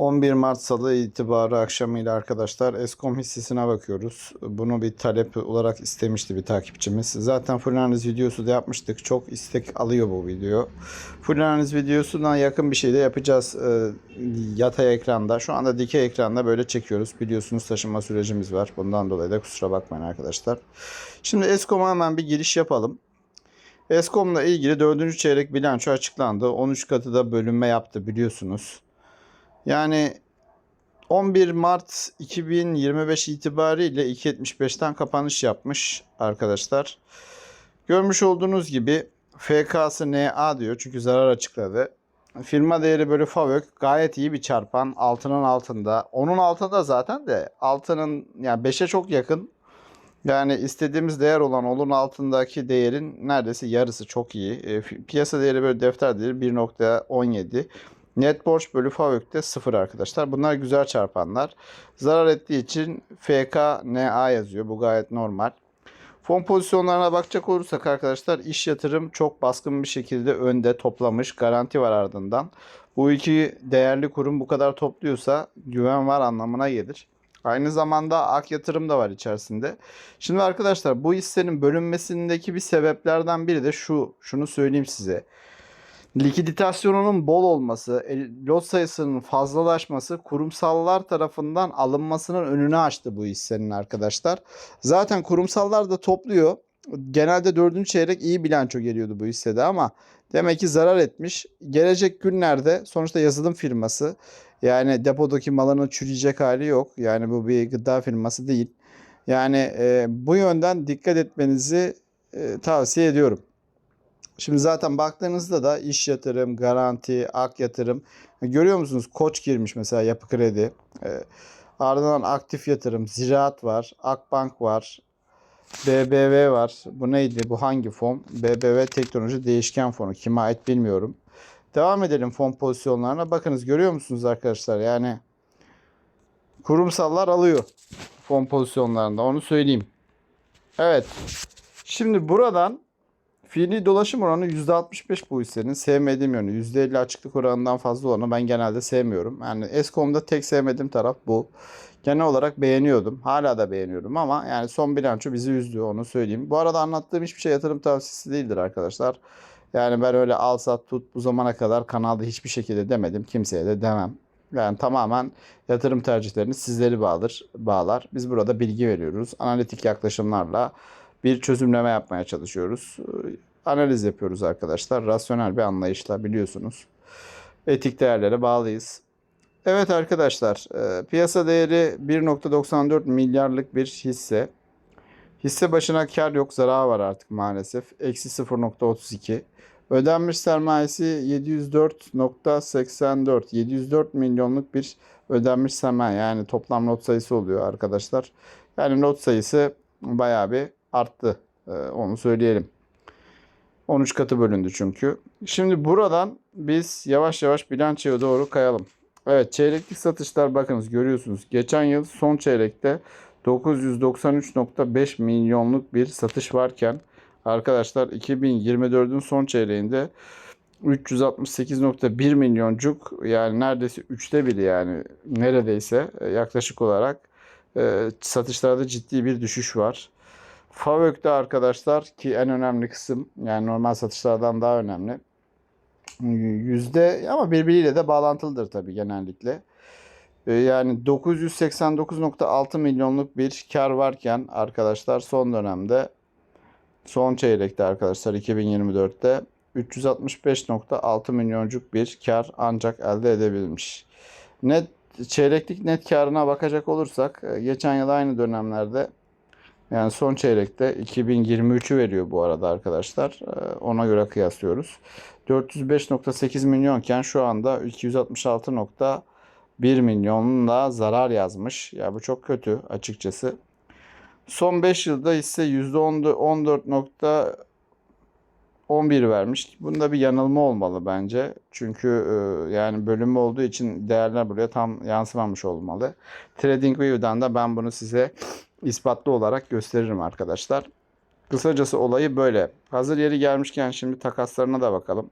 11 Mart Salı itibarı akşamıyla arkadaşlar Eskom hissesine bakıyoruz. Bunu bir talep olarak istemişti bir takipçimiz. Zaten full analiz videosu da yapmıştık. Çok istek alıyor bu video. Full analiz videosuna yakın bir şey de yapacağız e, yatay ekranda. Şu anda dikey ekranda böyle çekiyoruz. Biliyorsunuz taşınma sürecimiz var. Bundan dolayı da kusura bakmayın arkadaşlar. Şimdi Eskom'a hemen bir giriş yapalım. Eskom'la ilgili 4. çeyrek bilanço açıklandı. 13 katı da bölünme yaptı biliyorsunuz. Yani 11 Mart 2025 itibariyle 2.75'ten kapanış yapmış arkadaşlar. Görmüş olduğunuz gibi FK'sı NA diyor çünkü zarar açıkladı. Firma değeri bölü FAVÖK gayet iyi bir çarpan. Altının altında. Onun altında zaten de altının yani 5'e çok yakın. Yani istediğimiz değer olan onun altındaki değerin neredeyse yarısı çok iyi. E, piyasa değeri böyle defter değeri 1.17. Net borç bölü FAVÖK'te 0 arkadaşlar. Bunlar güzel çarpanlar. Zarar ettiği için FK NA yazıyor. Bu gayet normal. Fon pozisyonlarına bakacak olursak arkadaşlar iş yatırım çok baskın bir şekilde önde toplamış. Garanti var ardından. Bu iki değerli kurum bu kadar topluyorsa güven var anlamına gelir. Aynı zamanda ak yatırım da var içerisinde. Şimdi arkadaşlar bu hissenin bölünmesindeki bir sebeplerden biri de şu. Şunu söyleyeyim size. Likiditasyonunun bol olması, el- lot sayısının fazlalaşması kurumsallar tarafından alınmasının önünü açtı bu hissenin arkadaşlar. Zaten kurumsallar da topluyor. Genelde dördüncü çeyrek iyi bilanço geliyordu bu hissede ama demek ki zarar etmiş. Gelecek günlerde sonuçta yazılım firması yani depodaki malının çürüyecek hali yok. Yani bu bir gıda firması değil. Yani e, bu yönden dikkat etmenizi e, tavsiye ediyorum. Şimdi zaten baktığınızda da iş yatırım, garanti, ak yatırım. Görüyor musunuz? Koç girmiş mesela yapı kredi. Ee, ardından aktif yatırım, ziraat var, Akbank var, BBV var. Bu neydi? Bu hangi fon? BBV Teknoloji Değişken Fonu. Kime ait bilmiyorum. Devam edelim fon pozisyonlarına. Bakınız görüyor musunuz arkadaşlar? Yani kurumsallar alıyor fon pozisyonlarında. Onu söyleyeyim. Evet. Şimdi buradan Fiili dolaşım oranı %65 bu hissenin. Sevmediğim yönü. %50 açıklık oranından fazla olanı ben genelde sevmiyorum. Yani Eskom'da tek sevmediğim taraf bu. Genel olarak beğeniyordum. Hala da beğeniyorum ama yani son bilanço bizi üzdü onu söyleyeyim. Bu arada anlattığım hiçbir şey yatırım tavsiyesi değildir arkadaşlar. Yani ben öyle al sat tut bu zamana kadar kanalda hiçbir şekilde demedim. Kimseye de demem. Yani tamamen yatırım tercihlerini sizleri bağlar, bağlar. Biz burada bilgi veriyoruz. Analitik yaklaşımlarla bir çözümleme yapmaya çalışıyoruz. Ee, Analiz yapıyoruz arkadaşlar. Rasyonel bir anlayışla biliyorsunuz. Etik değerlere bağlıyız. Evet arkadaşlar, e, piyasa değeri 1.94 milyarlık bir hisse. Hisse başına kar yok, zarar var artık maalesef. Eksi 0.32. Ödenmiş sermayesi 704.84. 704 milyonluk bir ödenmiş sermaye. Yani toplam not sayısı oluyor arkadaşlar. Yani not sayısı bayağı bir arttı. Ee, onu söyleyelim. 13 katı bölündü çünkü. Şimdi buradan biz yavaş yavaş bilançoya doğru kayalım. Evet çeyreklik satışlar bakınız görüyorsunuz. Geçen yıl son çeyrekte 993.5 milyonluk bir satış varken arkadaşlar 2024'ün son çeyreğinde 368.1 milyoncuk yani neredeyse üçte biri yani neredeyse e, yaklaşık olarak e, satışlarda ciddi bir düşüş var. FAVÖK'te arkadaşlar ki en önemli kısım yani normal satışlardan daha önemli. Yüzde ama birbiriyle de bağlantılıdır tabii genellikle. Ee, Yani 989.6 milyonluk bir kar varken arkadaşlar son dönemde son çeyrekte arkadaşlar 2024'te 365.6 milyoncuk bir kar ancak elde edebilmiş. Net çeyreklik net karına bakacak olursak e, geçen yıl aynı dönemlerde yani son çeyrekte 2023'ü veriyor bu arada arkadaşlar. Ee, Ona göre kıyaslıyoruz. 405.8 milyonken şu anda 266.1 milyonla zarar yazmış. Ya bu çok kötü açıkçası. Son 5 yılda ise %14.11 vermiş. Bunda bir yanılma olmalı bence. Çünkü e, yani bölünme olduğu için değerler buraya tam yansımamış olmalı. TradingView'dan da ben bunu size ispatlı olarak gösteririm arkadaşlar. Kısacası olayı böyle. Hazır yeri gelmişken şimdi takaslarına da bakalım.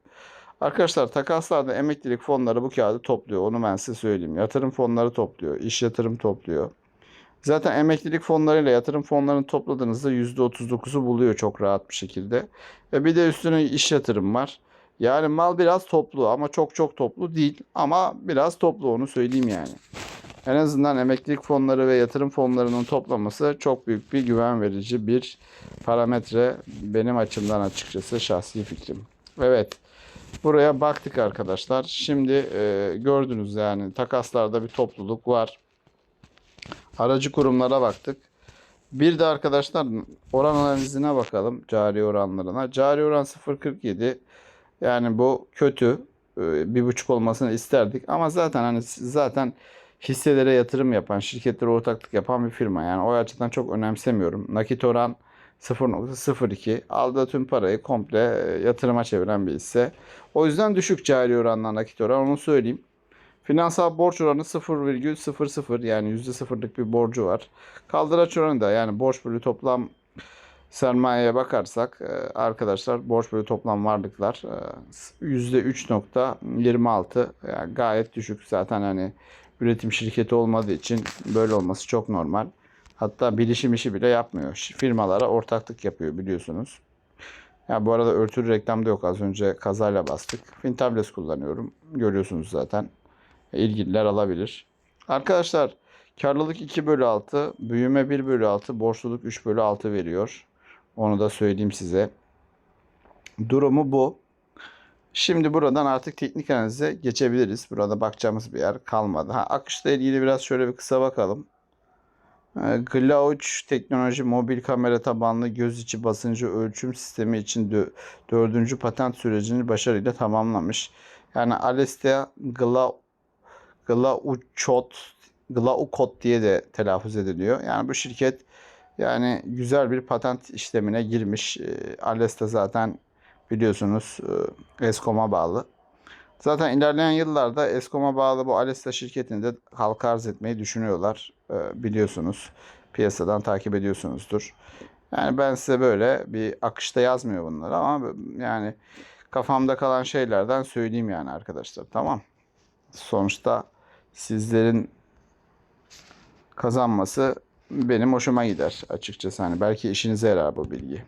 Arkadaşlar takaslarda emeklilik fonları bu kağıdı topluyor. Onu ben size söyleyeyim. Yatırım fonları topluyor. iş yatırım topluyor. Zaten emeklilik fonlarıyla yatırım fonlarını topladığınızda %39'u buluyor çok rahat bir şekilde. Ve bir de üstüne iş yatırım var. Yani mal biraz toplu ama çok çok toplu değil. Ama biraz toplu onu söyleyeyim yani. En azından emeklilik fonları ve yatırım fonlarının toplaması çok büyük bir güven verici bir parametre benim açımdan açıkçası şahsi fikrim. Evet. Buraya baktık arkadaşlar. Şimdi e, gördünüz yani takaslarda bir topluluk var. Aracı kurumlara baktık. Bir de arkadaşlar oran analizine bakalım cari oranlarına. Cari oran 0.47. Yani bu kötü. Ee, Bir buçuk olmasını isterdik ama zaten hani zaten hisselere yatırım yapan, şirketlere ortaklık yapan bir firma. Yani o açıdan çok önemsemiyorum. Nakit oran 0.02. Aldığı tüm parayı komple e, yatırıma çeviren bir hisse. O yüzden düşük cari oranla nakit oran onu söyleyeyim. Finansal borç oranı 0,00 yani %0'lık bir borcu var. Kaldıraç oranı da yani borç bölü toplam sermayeye bakarsak e, arkadaşlar borç bölü toplam varlıklar e, %3.26 yani gayet düşük zaten hani üretim şirketi olmadığı için böyle olması çok normal. Hatta bilişim işi bile yapmıyor. Firmalara ortaklık yapıyor biliyorsunuz. Ya bu arada örtülü reklamda yok. Az önce kazayla bastık. Fintables kullanıyorum. Görüyorsunuz zaten. İlgililer alabilir. Arkadaşlar karlılık 2 bölü 6, büyüme 1 bölü 6, borçluluk 3 bölü 6 veriyor. Onu da söyleyeyim size. Durumu bu. Şimdi buradan artık teknik analize geçebiliriz. Burada bakacağımız bir yer kalmadı. Ha, akışla ilgili biraz şöyle bir kısa bakalım. Ee, Glauch teknoloji mobil kamera tabanlı göz içi basıncı ölçüm sistemi için dö- dördüncü patent sürecini başarıyla tamamlamış. Yani Alestea Glau Glauchot Glaucot diye de telaffuz ediliyor. Yani bu şirket yani güzel bir patent işlemine girmiş. Ee, Alesta zaten biliyorsunuz e, Eskom'a bağlı. Zaten ilerleyen yıllarda Eskom'a bağlı bu Alesta şirketini de halka arz etmeyi düşünüyorlar. Ee, biliyorsunuz. Piyasadan takip ediyorsunuzdur. Yani ben size böyle bir akışta yazmıyor bunlar ama yani kafamda kalan şeylerden söyleyeyim yani arkadaşlar. Tamam. Sonuçta sizlerin kazanması benim hoşuma gider açıkçası. Hani belki işinize yarar bu bilgi.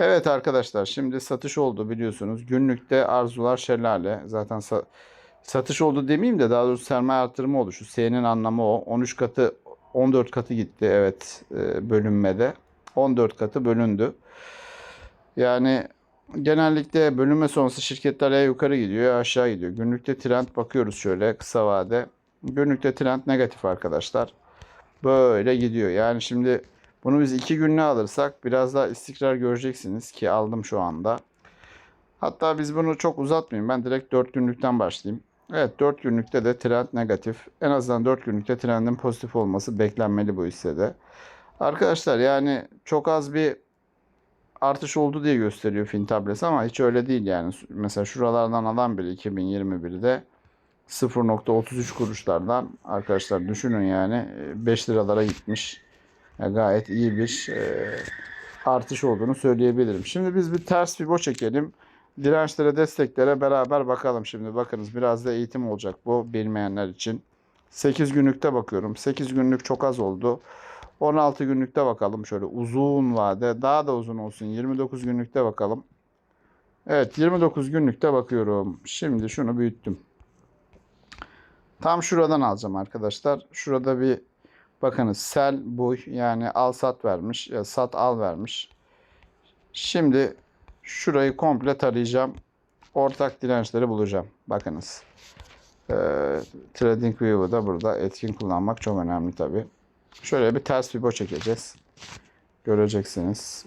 Evet arkadaşlar şimdi satış oldu biliyorsunuz. Günlükte arzular şelale. Zaten sa- satış oldu demeyeyim de daha doğrusu sermaye artırımı oldu. Şu S'nin anlamı o. 13 katı 14 katı gitti evet e, bölünmede. 14 katı bölündü. Yani genellikle bölünme sonrası şirketler ya yukarı gidiyor ya aşağı gidiyor. Günlükte trend bakıyoruz şöyle kısa vade. Günlükte trend negatif arkadaşlar. Böyle gidiyor. Yani şimdi bunu biz iki günlüğe alırsak biraz daha istikrar göreceksiniz ki aldım şu anda. Hatta biz bunu çok uzatmayayım. Ben direkt 4 günlükten başlayayım. Evet 4 günlükte de trend negatif. En azından 4 günlükte trendin pozitif olması beklenmeli bu hissede. Arkadaşlar yani çok az bir artış oldu diye gösteriyor Fintables ama hiç öyle değil yani. Mesela şuralardan alan biri 2021'de 0.33 kuruşlardan arkadaşlar düşünün yani 5 liralara gitmiş. Ya gayet iyi bir e, artış olduğunu söyleyebilirim. Şimdi biz bir ters fibo çekelim. Dirençlere, desteklere beraber bakalım şimdi. Bakınız biraz da eğitim olacak bu bilmeyenler için. 8 günlükte bakıyorum. 8 günlük çok az oldu. 16 günlükte bakalım şöyle uzun vade. Daha da uzun olsun. 29 günlükte bakalım. Evet 29 günlükte bakıyorum. Şimdi şunu büyüttüm. Tam şuradan alacağım arkadaşlar. Şurada bir bakınız sel bu yani al sat vermiş ya sat al vermiş. Şimdi şurayı komple tarayacağım. Ortak dirençleri bulacağım. Bakınız. Ee, Trading View'u da burada etkin kullanmak çok önemli tabi. Şöyle bir ters fibo çekeceğiz. Göreceksiniz.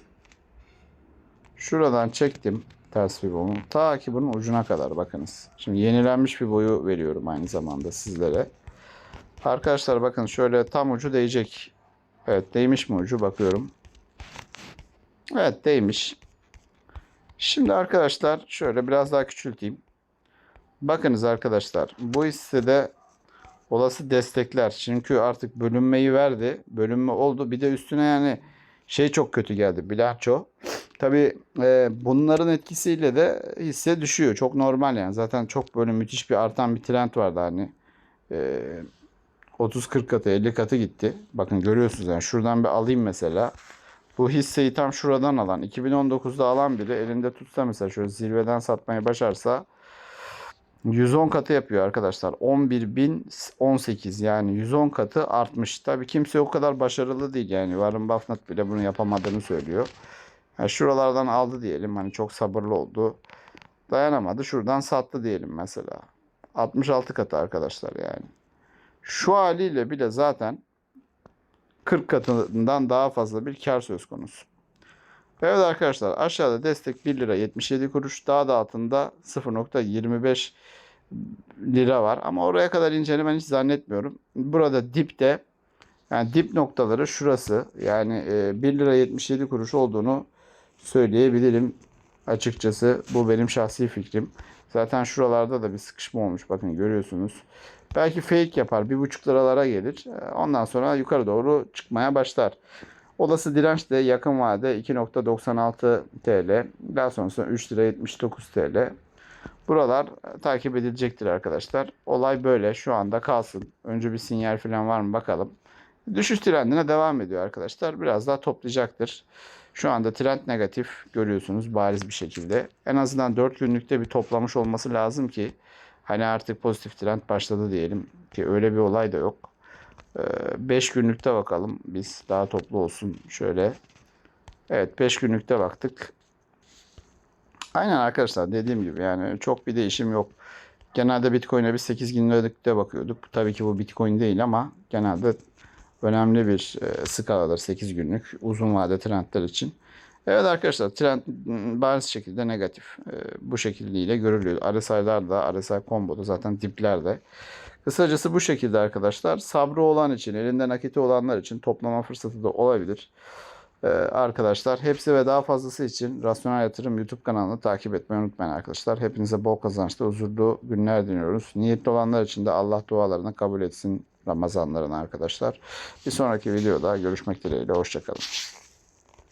Şuradan çektim ters fibomu. Ta ki bunun ucuna kadar bakınız. Şimdi yenilenmiş bir boyu veriyorum aynı zamanda sizlere. Arkadaşlar bakın şöyle tam ucu değecek. Evet değmiş mi ucu bakıyorum. Evet değmiş. Şimdi arkadaşlar şöyle biraz daha küçülteyim. Bakınız arkadaşlar bu hissede olası destekler. Çünkü artık bölünmeyi verdi. Bölünme oldu. Bir de üstüne yani şey çok kötü geldi. Bilanço. Tabii e, bunların etkisiyle de hisse düşüyor. Çok normal yani. Zaten çok böyle müthiş bir artan bir trend vardı hani. E, 30-40 katı 50 katı gitti. Bakın görüyorsunuz yani şuradan bir alayım mesela. Bu hisseyi tam şuradan alan 2019'da alan biri elinde tutsa mesela şöyle zirveden satmayı başarsa 110 katı yapıyor arkadaşlar. 11.018 yani 110 katı artmış. Tabii kimse o kadar başarılı değil yani. Warren Buffett bile bunu yapamadığını söylüyor. Yani şuralardan aldı diyelim. Hani çok sabırlı oldu. Dayanamadı. Şuradan sattı diyelim mesela. 66 katı arkadaşlar yani. Şu haliyle bile zaten 40 katından daha fazla bir kar söz konusu. Evet arkadaşlar aşağıda destek 1 lira 77 kuruş daha da altında 0.25 lira var ama oraya kadar incelemen hiç zannetmiyorum. Burada dipte yani dip noktaları şurası yani e, 1 lira 77 kuruş olduğunu söyleyebilirim açıkçası bu benim şahsi fikrim. Zaten şuralarda da bir sıkışma olmuş bakın görüyorsunuz. Belki fake yapar bir buçuk liralara gelir ondan sonra yukarı doğru çıkmaya başlar. Olası direnç de yakın vade 2.96 TL. Daha sonrasında 3 lira 79 TL. Buralar takip edilecektir arkadaşlar. Olay böyle şu anda kalsın. Önce bir sinyal falan var mı bakalım. Düşüş trendine devam ediyor arkadaşlar. Biraz daha toplayacaktır. Şu anda trend negatif görüyorsunuz bariz bir şekilde. En azından 4 günlükte bir toplamış olması lazım ki hani artık pozitif trend başladı diyelim ki öyle bir olay da yok. 5 günlükte bakalım. Biz daha toplu olsun şöyle. Evet 5 günlükte baktık. Aynen arkadaşlar dediğim gibi yani çok bir değişim yok. Genelde Bitcoin'e biz 8 günlükte bakıyorduk. Tabii ki bu Bitcoin değil ama genelde önemli bir e, skaladır 8 günlük uzun vade trendler için. Evet arkadaşlar trend m, bariz şekilde negatif. E, bu şekilde görülüyor. RSI'lar da RSI komboda zaten diplerde. Kısacası bu şekilde arkadaşlar. Sabrı olan için, elinde nakiti olanlar için toplama fırsatı da olabilir. Ee, arkadaşlar hepsi ve daha fazlası için Rasyonel Yatırım YouTube kanalını takip etmeyi unutmayın arkadaşlar. Hepinize bol kazançlı, huzurlu günler diliyoruz. Niyetli olanlar için de Allah dualarını kabul etsin Ramazanlarını arkadaşlar. Bir sonraki videoda görüşmek dileğiyle. Hoşçakalın.